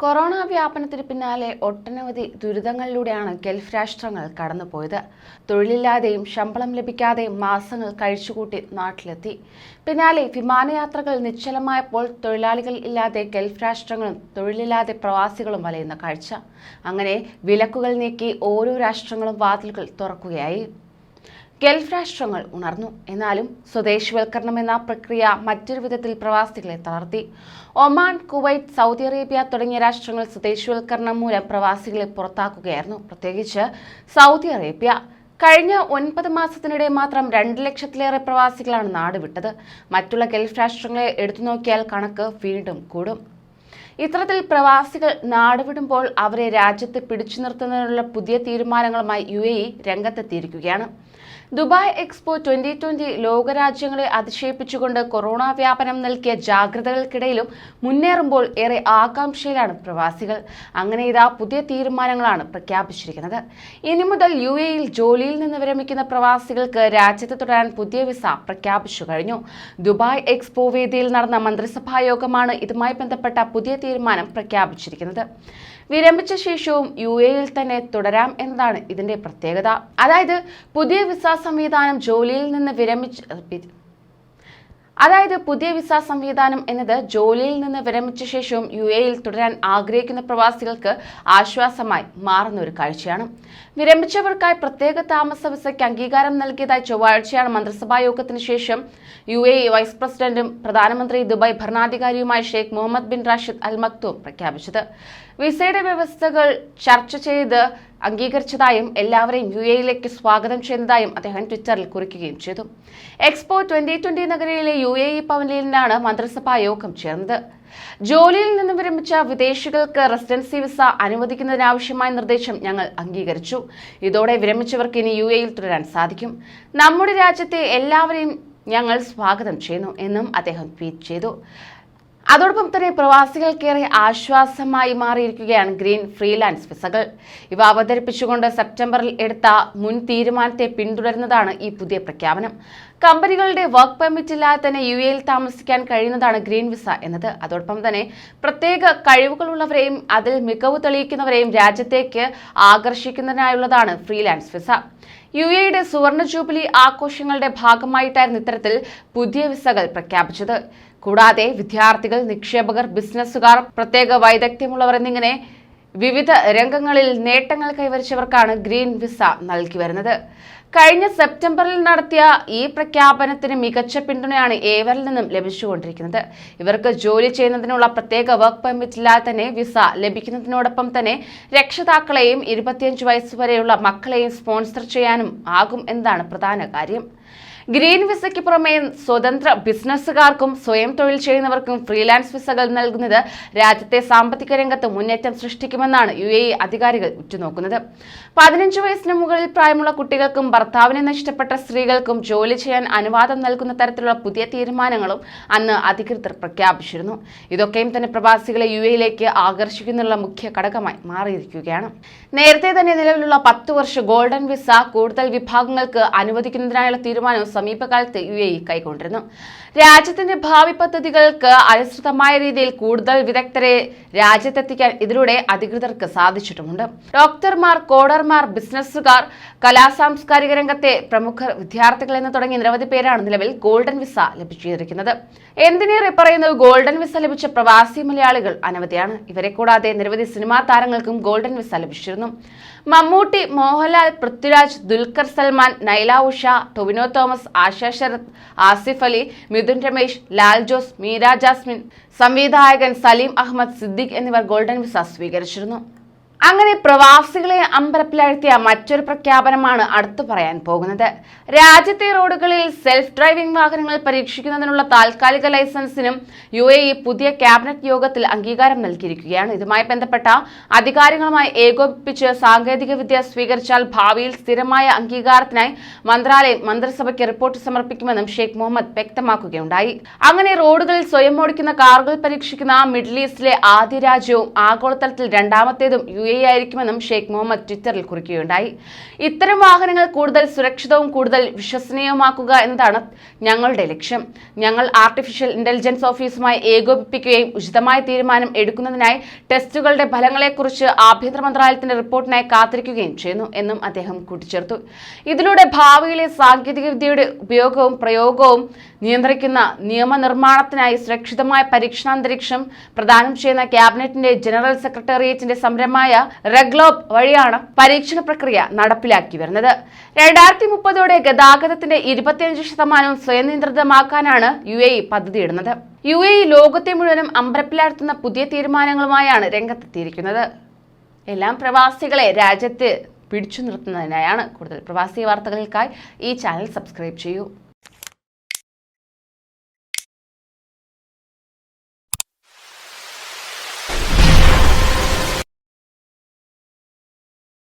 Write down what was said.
Corona വ്യാപനത്തിന് പിന്നാലെ ഒട്ടനവധി ദുരിതങ്ങളിലൂടെയാണ് ഗൾഫ് രാഷ്ട്രങ്ങൾ കടന്നുപോയത്. തൊഴിലില്ലാതെയും ശമ്പളം ലഭിക്കാതെയും മാസങ്ങൾ കഴിച്ചുകൂട്ടി നാട്ടിലെത്തി. പിന്നാലെ വിമാനയാത്രകൾ നിശ്ചലമായപ്പോൾ തൊഴിലാളികൾ ഇല്ലാതെ ഗൾഫ് രാഷ്ട്രങ്ങളും തൊഴിലില്ലാതെ പ്രവാസികളും വലയുന്ന കാഴ്ച. അങ്ങനെ വിലക്കുകൾ നീക്കി ഓരോ രാഷ്ട്രങ്ങളും വാതിലുകൾ തുറക്കുകയായി. ഗൾഫ് രാഷ്ട്രങ്ങൾ ഉണർന്നു. എന്നാലും സ്വദേശിവൽക്കരണം എന്ന പ്രക്രിയ മറ്റൊരു വിധത്തിൽ പ്രവാസികളെ തളർത്തി. ഒമാൻ കുവൈറ്റ് സൗദി അറേബ്യ തുടങ്ങിയ രാഷ്ട്രങ്ങൾ സ്വദേശിവൽക്കരണം മൂലം പ്രവാസികളെ പുറത്താക്കുകയായിരുന്നു. പ്രത്യേകിച്ച് സൗദി അറേബ്യ. കഴിഞ്ഞ ഒൻപത് മാസത്തിനിടെ മാത്രം രണ്ട് ലക്ഷത്തിലേറെ പ്രവാസികളാണ് നാടുവിട്ടത് മറ്റുള്ള ഗൾഫ് രാഷ്ട്രങ്ങളെ എടുത്തു നോക്കിയാൽ കണക്ക് വീണ്ടും കൂടും. ഇത്തരത്തിൽ പ്രവാസികൾ നാടുവിടുമ്പോൾ അവരെ രാജ്യത്ത് പിടിച്ചു നിർത്തുന്നതിനുള്ള പുതിയ തീരുമാനങ്ങളുമായി യു എ ഇ രംഗത്തെത്തിയിരിക്കുകയാണ്. ദുബായ് എക്സ്പോ ട്വന്റി ട്വന്റി ലോകരാജ്യങ്ങളെ അതിശയിപ്പിച്ചുകൊണ്ട് കൊറോണ വ്യാപനം നൽകിയ ജാഗ്രതകൾക്കിടയിലും മുന്നേറുമ്പോൾ ഏറെ ആകാംക്ഷയിലാണ് പ്രവാസികൾ. അങ്ങനെ ഇതാ പുതിയ തീരുമാനങ്ങളാണ് പ്രഖ്യാപിച്ചിരിക്കുന്നത്. ഇനി മുതൽ യു എയിൽ ജോലിയിൽ നിന്ന് വിരമിക്കുന്ന പ്രവാസികൾക്ക് രാജ്യത്ത് തുടരാൻ പുതിയ വിസ പ്രഖ്യാപിച്ചു കഴിഞ്ഞു. ദുബായ് എക്സ്പോ വേദിയിൽ നടന്ന മന്ത്രിസഭാ യോഗമാണ് ഇതുമായി ബന്ധപ്പെട്ട പുതിയ തീരുമാനം പ്രഖ്യാപിച്ചിരിക്കുന്നത്. വിരമിച്ച ശേഷവും യു എയിൽ തന്നെ തുടരാം എന്നതാണ് ഇതിന്റെ പ്രത്യേകത. അതായത് പുതിയ വിസ സംവിധാനം ജോലിയിൽ നിന്ന് വിരമിച്ച് അതായത് പുതിയ വിസ സംവിധാനം എന്നത് ജോലിയിൽ നിന്ന് വിരമിച്ച ശേഷവും യു എയിൽ തുടരാൻ ആഗ്രഹിക്കുന്ന പ്രവാസികൾക്ക് ആശ്വാസമായി മാറുന്ന ഒരു കാഴ്ചയാണ്. വിരമിച്ചവർക്കായി പ്രത്യേക താമസ വിസയ്ക്ക് അംഗീകാരം നൽകിയതായി ചൊവ്വാഴ്ചയാണ് മന്ത്രിസഭാ യോഗത്തിന് ശേഷം യു എ വൈസ് പ്രസിഡന്റും പ്രധാനമന്ത്രി Dubai ഭരണാധികാരിയുമായ Sheikh Mohammed bin Rashid Al Maktoum പ്രഖ്യാപിച്ചത്. വിസയുടെ വ്യവസ്ഥകൾ ചർച്ച ചെയ്ത് അംഗീകരിച്ചതായും എല്ലാവരെയും യു എയിലേക്ക് സ്വാഗതം ചെയ്യുന്നതായും അദ്ദേഹം ട്വിറ്ററിൽ കുറിക്കുകയും ചെയ്തു. എക്സ്പോ ട്വന്റി ട്വന്റി നഗരയിലെ യു എ ഇ പവലിയനിലാണ് മന്ത്രിസഭാ യോഗം ചേർന്നത്. ജോലിയിൽ നിന്ന് വിരമിച്ച വിദേശികൾക്ക് റെസിഡൻസി വിസ അനുവദിക്കുന്നതിനാവശ്യമായ നിർദ്ദേശം ഞങ്ങൾ അംഗീകരിച്ചു. ഇതോടെ വിരമിച്ചവർക്ക് ഇനി യു എയിൽ തുടരാൻ സാധിക്കും. നമ്മുടെ രാജ്യത്തെ എല്ലാവരെയും ഞങ്ങൾ സ്വാഗതം ചെയ്യുന്നു എന്നും അദ്ദേഹം ട്വീറ്റ് ചെയ്തു. അതോടൊപ്പം തന്നെ പ്രവാസികൾക്കേറെ ആശ്വാസമായി മാറിയിരിക്കുകയാണ് ഗ്രീൻ ഫ്രീലാൻസ് വിസകൾ. ഇവ അവതരിപ്പിച്ചുകൊണ്ട് സെപ്റ്റംബറിൽ എടുത്ത മുൻ തീരുമാനത്തെ പിന്തുടരുന്നതാണ് ഈ പുതിയ പ്രഖ്യാപനം. കമ്പനികളുടെ വർക്ക് പെർമിറ്റ് ഇല്ലാതെ തന്നെ യു എയിൽ താമസിക്കാൻ കഴിയുന്നതാണ് ഗ്രീൻ വിസ എന്നത്. അതോടൊപ്പം തന്നെ പ്രത്യേക കഴിവുകളുള്ളവരെയും അതിൽ മികവ് തെളിയിക്കുന്നവരെയും രാജ്യത്തേക്ക് ആകർഷിക്കുന്നതിനായുള്ളതാണ് ഫ്രീലാൻസ് വിസ. യു എയുടെ സുവർണ ജൂബിലി ആഘോഷങ്ങളുടെ ഭാഗമായിട്ടായിരുന്നു ഇത്തരത്തിൽ പുതിയ വിസകൾ പ്രഖ്യാപിച്ചത്. കൂടാതെ വിദ്യാർത്ഥികൾ നിക്ഷേപകർ ബിസിനസ്സുകാർ പ്രത്യേക വൈദഗ്ധ്യമുള്ളവർ എന്നിങ്ങനെ വിവിധ രംഗങ്ങളിൽ നേട്ടങ്ങൾ കൈവരിച്ചവർക്കാണ് ഗ്രീൻ വിസ നൽകി വരുന്നത്. കഴിഞ്ഞ സെപ്റ്റംബറിൽ നടത്തിയ ഈ പ്രഖ്യാപനത്തിന് മികച്ച പിന്തുണയാണ് ഏവരിൽ നിന്നും ലഭിച്ചുകൊണ്ടിരിക്കുന്നത്. ഇവർക്ക് ജോലി ചെയ്യുന്നതിനുള്ള പ്രത്യേക വർക്ക് പെർമിറ്റ് ഇല്ലാതെ തന്നെ വിസ ലഭിക്കുന്നതിനോടൊപ്പം തന്നെ രക്ഷിതാക്കളെയും ഇരുപത്തിയഞ്ച് വയസ്സ് വരെയുള്ള മക്കളെയും സ്പോൺസർ ചെയ്യാനും ആകും എന്നതാണ് പ്രധാന കാര്യം. ഗ്രീൻ വിസയ്ക്ക് പുറമെ സ്വതന്ത്ര ബിസിനസ്സുകാർക്കും സ്വയം തൊഴിൽ ചെയ്യുന്നവർക്കും ഫ്രീലാൻസ് വിസകൾ നൽകുന്നത് രാജ്യത്തെ സാമ്പത്തിക രംഗത്ത് മുന്നേറ്റം സൃഷ്ടിക്കുമെന്നാണ് യു എ അധികാരികൾ ഉറ്റുനോക്കുന്നത്. പതിനഞ്ച് വയസ്സിന് മുകളിൽ പ്രായമുള്ള കുട്ടികൾക്കും ഭർത്താവിനെ നഷ്ടപ്പെട്ട സ്ത്രീകൾക്കും ജോലി ചെയ്യാൻ അനുവാദം നൽകുന്ന തരത്തിലുള്ള പുതിയ തീരുമാനങ്ങളും അന്ന് അധികൃതർ പ്രഖ്യാപിച്ചിരുന്നു. ഇതൊക്കെയും തന്നെ പ്രവാസികളെ യു എയിലേക്ക് ആകർഷിക്കുന്നുള്ള മുഖ്യ ഘടകമായി മാറിയിരിക്കുകയാണ്. നേരത്തെ തന്നെ നിലവിലുള്ള പത്ത് വർഷ ഗോൾഡൻ വിസ കൂടുതൽ വിഭാഗങ്ങൾക്ക് അനുവദിക്കുന്നതിനായുള്ള തീരുമാനം സമീപകാലത്ത് യു എ കൈക്കൊണ്ടിരുന്നു. രാജ്യത്തിന്റെ ഭാവി പദ്ധതികൾക്ക് അനുസൃതമായ രീതിയിൽ കൂടുതൽ വിദഗ്ധരെ രാജ്യത്തെത്തിക്കാൻ ഇതിലൂടെ അധികൃതർക്ക് സാധിച്ചിട്ടുമുണ്ട്. ഡോക്ടർമാർ കോഡർമാർ ബിസിനസ്സുകാർ കലാസാംസ്കാരിക രംഗത്തെ പ്രമുഖ വിദ്യാർത്ഥികൾ എന്ന് തുടങ്ങി നിരവധി പേരാണ് നിലവിൽ ഗോൾഡൻ വിസ ലഭിച്ചിരിക്കുന്നത്. എന്തിനേറെ പറയുന്നത് ഗോൾഡൻ വിസ ലഭിച്ച പ്രവാസി മലയാളികൾ അനവധിയാണ്. ഇവരെ കൂടാതെ നിരവധി സിനിമാ താരങ്ങൾക്കും ഗോൾഡൻ വിസ ലഭിച്ചിരുന്നു. മമ്മൂട്ടി മോഹൻലാൽ പൃഥ്വിരാജ് ദുൽഖർ സൽമാൻ നൈല ഉഷ ടൊവിനോ തോമസ് ആശ ശരത് ആസിഫ് അലി മിഥുൻ രമേശ് ലാൽ ജോസ് മീര ജാസ്മിൻ സംവിധായകൻ സലീം അഹമ്മദ് സിദ്ദിഖ് എന്നിവർ ഗോൾഡൻ വിസ സ്വീകരിച്ചിരുന്നു. അങ്ങനെ പ്രവാസികളെ അമ്പരപ്പിലഴ്ത്തിയ മറ്റൊരു പ്രഖ്യാപനമാണ് അടുത്തു പറയാൻ പോകുന്നത്. രാജ്യത്തെ റോഡുകളിൽ സെൽഫ് ഡ്രൈവിംഗ് വാഹനങ്ങൾ പരീക്ഷിക്കുന്നതിനുള്ള താൽക്കാലിക ലൈസൻസിനും യു പുതിയ ക്യാബിനറ്റ് യോഗത്തിൽ അംഗീകാരം നൽകിയിരിക്കുകയാണ്. ഇതുമായി ബന്ധപ്പെട്ട അധികാരികളുമായി ഏകോപിപ്പിച്ച് സാങ്കേതിക വിദ്യ സ്വീകരിച്ചാൽ ഭാവിയിൽ സ്ഥിരമായ അംഗീകാരത്തിനായി മന്ത്രാലയം മന്ത്രിസഭയ്ക്ക് റിപ്പോർട്ട് സമർപ്പിക്കുമെന്നും ഷെയ്ഖ് മുഹമ്മദ് വ്യക്തമാക്കുകയുണ്ടായി. അങ്ങനെ റോഡുകളിൽ സ്വയം ഓടിക്കുന്ന കാറുകൾ പരീക്ഷിക്കുന്ന മിഡിൽ ഈസ്റ്റിലെ ആദ്യ രാജ്യവും ആഗോളതലത്തിൽ രണ്ടാമത്തേതും യു എ ആയിരിക്കുമെന്നും ഷെയ്ഖ് മുഹമ്മദ് ട്വിറ്ററിൽ കുറിക്കുകയുണ്ടായി. ഇത്തരം വാഹനങ്ങൾ കൂടുതൽ സുരക്ഷിതവും കൂടുതൽ വിശ്വസനീയമാക്കുക എന്നതാണ് ഞങ്ങളുടെ ലക്ഷ്യം. ഞങ്ങൾ ആർട്ടിഫിഷ്യൽ ഇന്റലിജൻസ് ഓഫീസുമായി ഏകോപിപ്പിക്കുകയും ഉചിതമായ തീരുമാനം എടുക്കുന്നതിനായി ടെസ്റ്റുകളുടെ ഫലങ്ങളെക്കുറിച്ച് ആഭ്യന്തര മന്ത്രാലയത്തിന്റെ റിപ്പോർട്ടിനായി കാത്തിരിക്കുകയും ചെയ്യുന്നു എന്നും അദ്ദേഹം കൂട്ടിച്ചേർത്തു. ഇതിലൂടെ ഭാവിയിലെ സാങ്കേതികവിദ്യയുടെ ഉപയോഗവും പ്രയോഗവും നിയന്ത്രിക്കുന്ന നിയമനിർമ്മാണത്തിനായി സുരക്ഷിതമായ പരീക്ഷണാന്തരീക്ഷം പ്രദാനം ചെയ്യുന്ന ക്യാബിനറ്റിന്റെ ജനറൽ സെക്രട്ടേറിയറ്റിന്റെ സംരംഭമായ റെഗ്ലോബ് വഴിയാണ് പരീക്ഷണ പ്രക്രിയ നടപ്പിലാക്കി വരുന്നത്. രണ്ടായിരത്തി മുപ്പതോടെ ഗതാഗതത്തിന്റെ ഇരുപത്തിയഞ്ച് ശതമാനവും സ്വയം നിയന്ത്രിതമാക്കാനാണ് യു എ ഇ പദ്ധതിയിടുന്നത്. യു എ ഇ ലോകത്തെ മുഴുവനും അമ്പരപ്പിലാഴ്ത്തുന്ന പുതിയ തീരുമാനങ്ങളുമായാണ് രംഗത്തെത്തിയിരിക്കുന്നത്. എല്ലാം പ്രവാസികളെ രാജ്യത്ത് പിടിച്ചു നിർത്തുന്നതിനായാണ് കൂടുതൽ പ്രവാസി വാർത്തകൾക്കായി ഈ ചാനൽ സബ്സ്ക്രൈബ് ചെയ്യൂ.